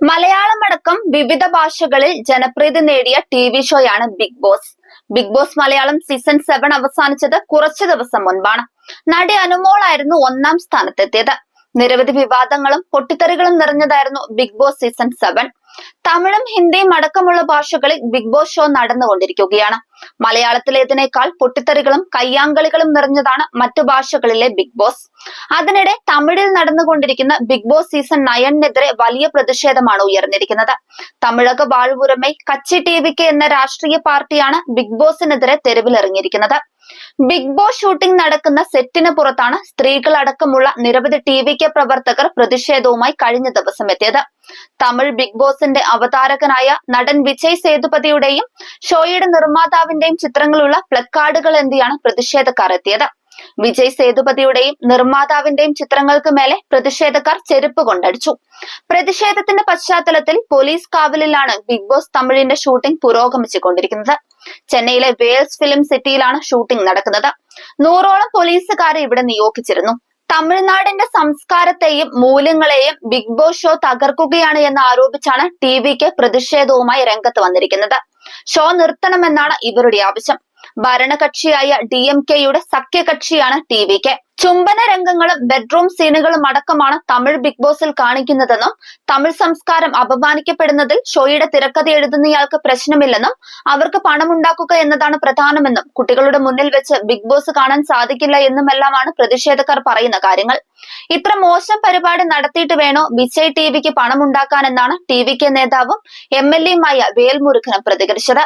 മലയാളം അടക്കം വിവിധ ഭാഷകളിൽ ജനപ്രീതി നേടിയ T V ഷോയാണ് Bigg Boss Bigg Boss Malayalam season seven അവസാനിച്ചത് കുറച്ചു ദിവസം മുൻപാണ്. നടി അനുമോളായിരുന്നു ഒന്നാം സ്ഥാനത്തെത്തിയത്. നിരവധി വിവാദങ്ങളും പൊട്ടിത്തെറികളും നിറഞ്ഞതായിരുന്നു ബിഗ് ബോസ് സീസൺ സെവൻ. തമിഴും ഹിന്ദിയും അടക്കമുള്ള ഭാഷകളിൽ ബിഗ് ബോസ് ഷോ നടന്നുകൊണ്ടിരിക്കുകയാണ്. മലയാളത്തിലേതിനേക്കാൾ പൊട്ടിത്തെറികളും കയ്യാങ്കളികളും നിറഞ്ഞതാണ് മറ്റു ഭാഷകളിലെ ബിഗ് ബോസ്. അതിനിടെ തമിഴിൽ നടന്നുകൊണ്ടിരിക്കുന്ന ബിഗ് ബോസ് സീസൺ നയനെതിരെ വലിയ പ്രതിഷേധമാണ് ഉയർന്നിരിക്കുന്നത്. തമിഴക വാഴ്വുരമൈ കച്ചി ടി എന്ന രാഷ്ട്രീയ പാർട്ടിയാണ് ബിഗ് ബോസിനെതിരെ തെരുവിലിറങ്ങിയിരിക്കുന്നത്. ബിഗ് ബോസ് ഷൂട്ടിംഗ് നടക്കുന്ന സെറ്റിന് പുറത്താണ് സ്ത്രീകളടക്കമുള്ള നിരവധി ടി വി കെ പ്രവർത്തകർ പ്രതിഷേധവുമായി കഴിഞ്ഞ ദിവസം എത്തിയത്. തമിഴ് ബിഗ് ബോസിന്റെ അവതാരകനായ നടൻ വിജയ് സേതുപതിയുടെയും ഷോയുടെ നിർമ്മാതാവിന്റെയും ചിത്രങ്ങളുള്ള പ്ലക്കാർഡുകൾ എന്തിയാണ് പ്രതിഷേധക്കാർ എത്തിയത്? വിജയ് സേതുപതിയുടെയും നിർമ്മാതാവിന്റെയും ചിത്രങ്ങൾക്ക് മേലെ പ്രതിഷേധക്കാർ ചെരുപ്പ് കൊണ്ടടിച്ചു. പ്രതിഷേധത്തിന്റെ പശ്ചാത്തലത്തിൽ പോലീസ് കാവലിലാണ് ബിഗ് ബോസ് തമിഴിന്റെ ഷൂട്ടിംഗ് പുരോഗമിച്ചുകൊണ്ടിരിക്കുന്നത്. ചെന്നൈയിലെ വേൾസ് ഫിലിം സിറ്റിയിലാണ് ഷൂട്ടിംഗ് നടക്കുന്നത്. നൂറോളം പോലീസുകാരെ ഇവിടെ നിയോഗിച്ചിരുന്നു. തമിഴ്നാടിന്റെ സംസ്കാരത്തെയും മൂല്യങ്ങളെയും ബിഗ് ബോസ് ഷോ തകർക്കുകയാണ് എന്ന് ആരോപിച്ചാണ് ടി വിക്ക് പ്രതിഷേധവുമായി രംഗത്ത് വന്നിരിക്കുന്നത്. ഷോ നിർത്തണമെന്നാണ് ഇവരുടെ ആവശ്യം. ഭരണകക്ഷിയായ ഡി എം കെയുടെ സഖ്യകക്ഷിയാണ് ടി വി കെ ചുംബന രംഗങ്ങളും ബെഡ്റൂം സീനുകളും അടക്കമാണ് തമിഴ് ബിഗ് ബോസിൽ കാണിക്കുന്നതെന്നും തമിഴ് സംസ്കാരം അപമാനിക്കപ്പെടുന്നതിൽ ഷോയുടെ തിരക്കഥ എഴുതുന്നയാൾക്ക് പ്രശ്നമില്ലെന്നും അവർക്ക് പണമുണ്ടാക്കുക എന്നതാണ് പ്രധാനമെന്നും കുട്ടികളുടെ മുന്നിൽ വെച്ച് ബിഗ് ബോസ് കാണാൻ സാധിക്കില്ല എന്നുമെല്ലാമാണ് പ്രതിഷേധക്കാർ പറയുന്ന കാര്യങ്ങൾ. ഇത്ര മോശം പരിപാടി നടത്തിയിട്ട് വേണോ വിജയ് ടി വിക്ക് പണമുണ്ടാക്കാനെന്നാണ് ടി വി കെ നേതാവും എം എൽ എയുമായ വേൽമുരുഖനും പ്രതികരിച്ചത്.